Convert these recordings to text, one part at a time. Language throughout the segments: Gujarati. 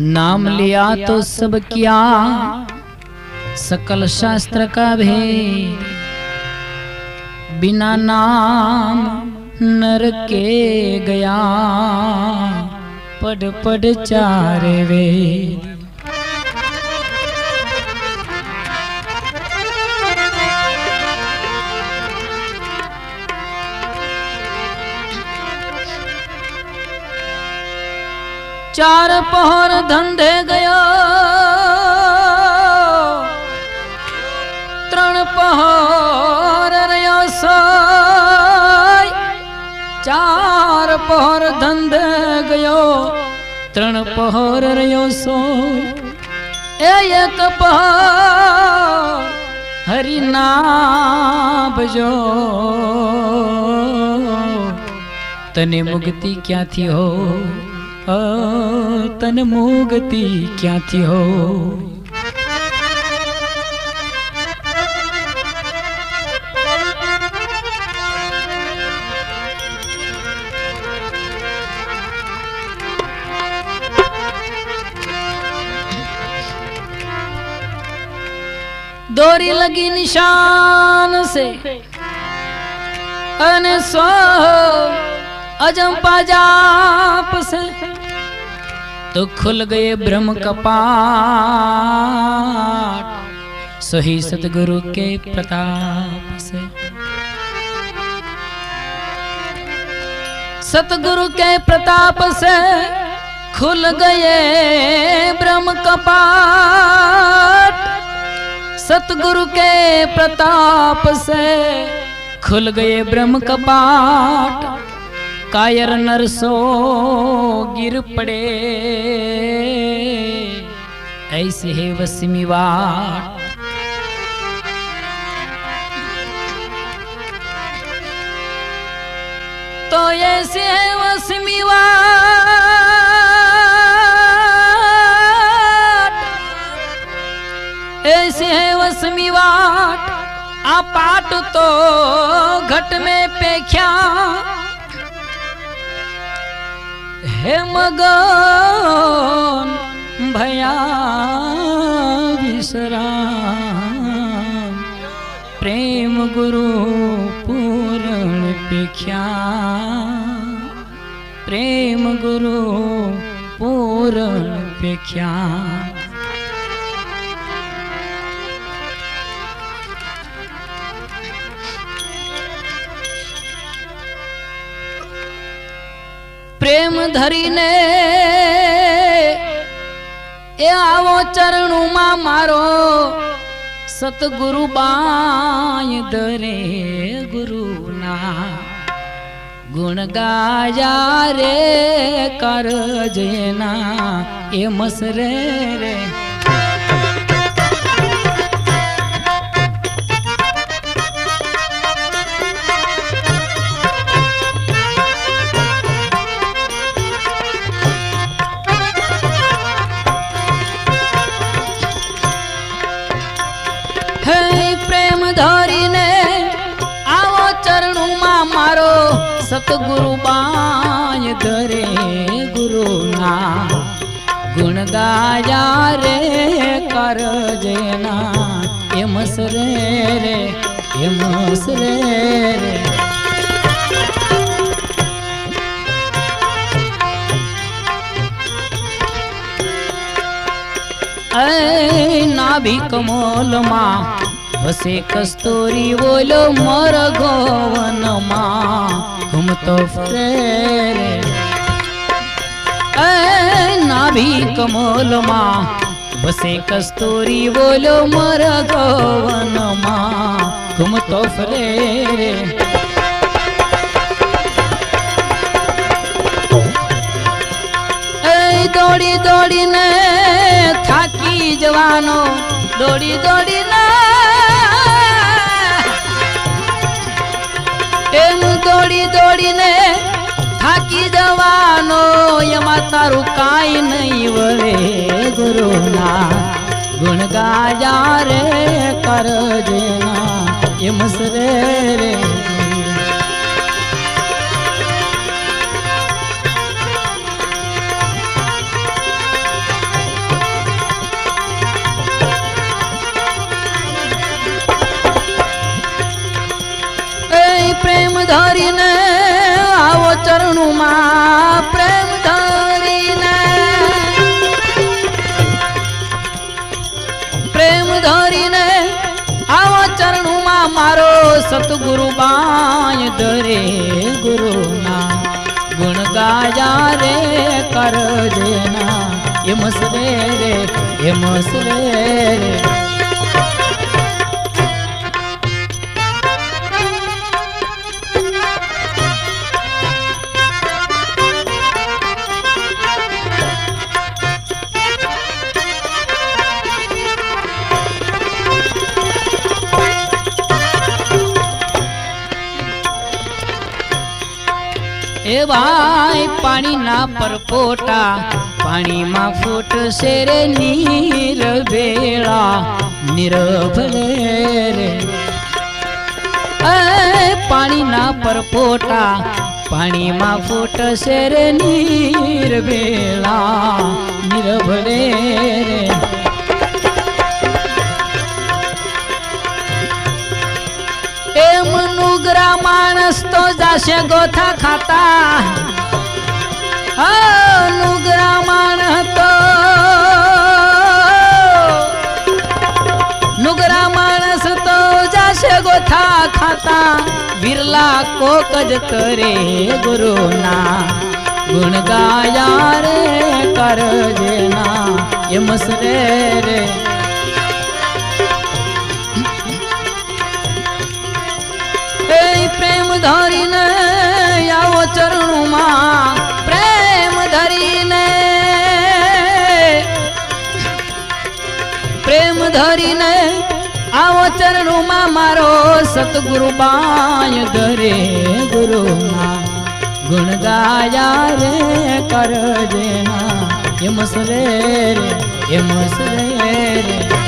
नाम लिया तो सब किया सकल शास्त्र का भेद बिना नाम नर के गया पढ़ पढ़ चार वेद ચાર પહોર ધંધે ગયો. ત્રણ પહોર રહ્યો ચાર પહોર ધંધે ગયો. ત્રણ પહોર રહ્યો સોય. એ એક પહોર હરિનાભજો તને મુક્તિ ક્યાંથી હો અ, તન મોગતિ ક્યાંથી હો દોરી લગી નિશાન સે અને સ્વ અજંપા જાપ સે तो खुल गए ब्रह्म कपाट सही सतगुरु के प्रताप से। सतगुरु के प्रताप से खुल गए ब्रह्म कपाट सतगुरु के प्रताप से खुल गए ब्रह्म कपाट कायर नरसो गिर पड़े। ऐसे है वसमी वाट। तो ऐसे है वसमी वाट। ऐसे है वसमी वाट। आ पाट तो घट में पेख्या। હે મગન ભયા વિસરા પ્રેમ ગુરુ પૂરણ પીખ્યા પ્રેમ ગુરુ પૂરણ પેખ્યા પ્રેમ ધરીને એ આવો ચરણોમાં મારો સતગુરુ બાય દરે ગુરુના. ગુણ ગાયા રે કરજના એ મસરે રે સદગુરુ બાય ધરે ગુરુના. ગુણ ગાયા રે કરજેના એમસ રે રે એમસ રે. રે નાભી કમોલમાં હસે કસ્તુરી બોલો મર ગોવનમાં ઘૂમતો ફરે રે નાભિ કમોલમાં વસે કસ્તુરી બોલો મોર ગોવનમાં ઘૂમતો ફરે રે દોડી દોડીને થાકી જવાનો દોડી દોડીને તારું કાંઈ નહીં વળે ગુરુના. ગુણ ગાજા રે કરજેના એમ સરે રે. પ્રેમ ધરીને આવો ચરણુમાં પ્રેમ સતગુરુ બાય દરે ગુરુના ગુણ ગાયા રે કરજના. એમ સવેરે એમ સરે રે એ ભાઈ પાણીના પરપોટા. પાણીમાં ફૂટશે રે નીર ભેળા નિરભલે રે. પાણીના પરપોટા. પાણીમાં ફૂટશે રે નીર ભેળા નિરભલે રે. તો જાશે ગોથા ખાતા. હા, નુગરા માણસ તો નુગરા માણસ તો જાશે ગોથા ખાતા. વિરલા કોક જ કરે ગુરુના. ગુણ ગાયા રે કરજના એમ સરે રે. ચરણોમાં મારો સતગુરુ બાય ધરે ગુરુના ગુણ ગાયા રે કરજના એમ સરે એમ સરે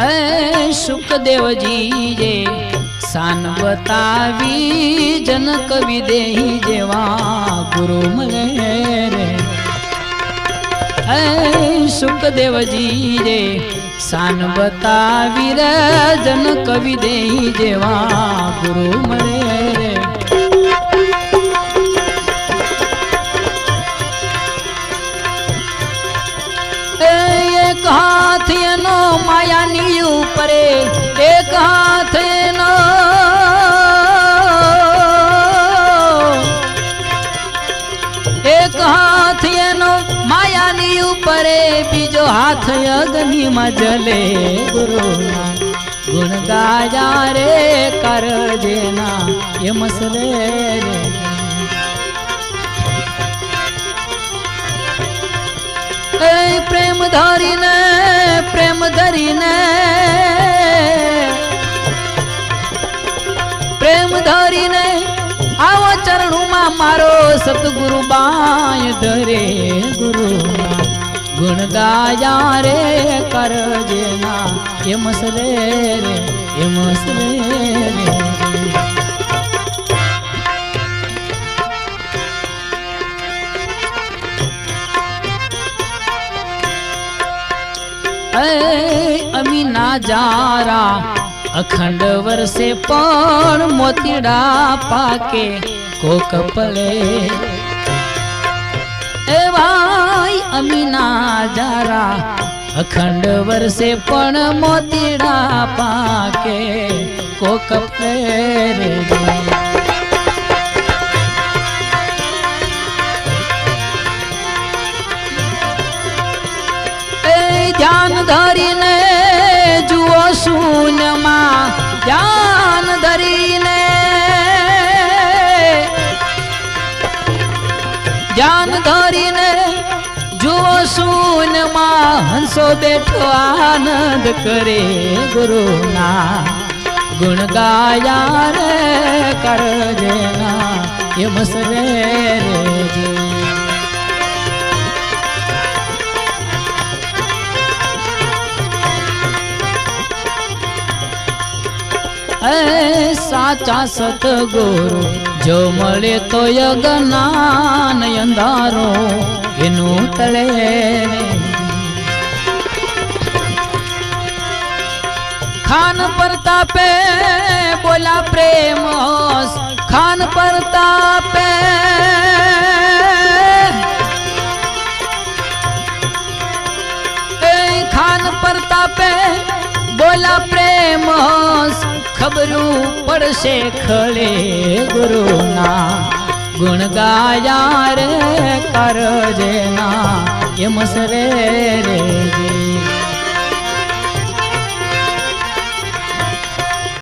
એ સુખદેવજી જે સાન બતાવી જન કવિ દેહી જેવા ગુરુ મળે રે. એ સુખદેવજી રે સાન બતાવી રે જન કવિ દેહી જેવા ગુરુ મળે રે. અગ્નિમાં જલે ગુરુના. ગુણ ગાયા રે કરજેના એ સરે રે. પ્રેમ ધરીને પ્રેમ ધરીને. પ્રેમ ધરીને આવો ચરણોમાં મારો સતગુરુ બાય ધરે ગુરુ ગુણ ગાયા રે કરજના એમ સરે રે એમ સરે રે એ અમીના જારા અખંડ વર્ષે પણ મોતીડા પાકે કોક પડે અમીના જારા અખંડ વર્ષે પણ મોતીડા પાકે. કોક પડે રે હંસો બેઠો આનંદ કરે ગુરુના. ગુણ ગાયા રે કરજના એમ સરે રે એ સાચા સતગુરુ જો મળે તો યજ્ઞાન અંધારો, એનું તળે ખાન પરતાપે બોલા પ્રેમ ખાન પરતાપે ખાન પરતાપે બોલા પ્રેમ ખબરું પડશે ખળે ગુરુના ગુણ ગાયા રે કરજના એમ સરે રે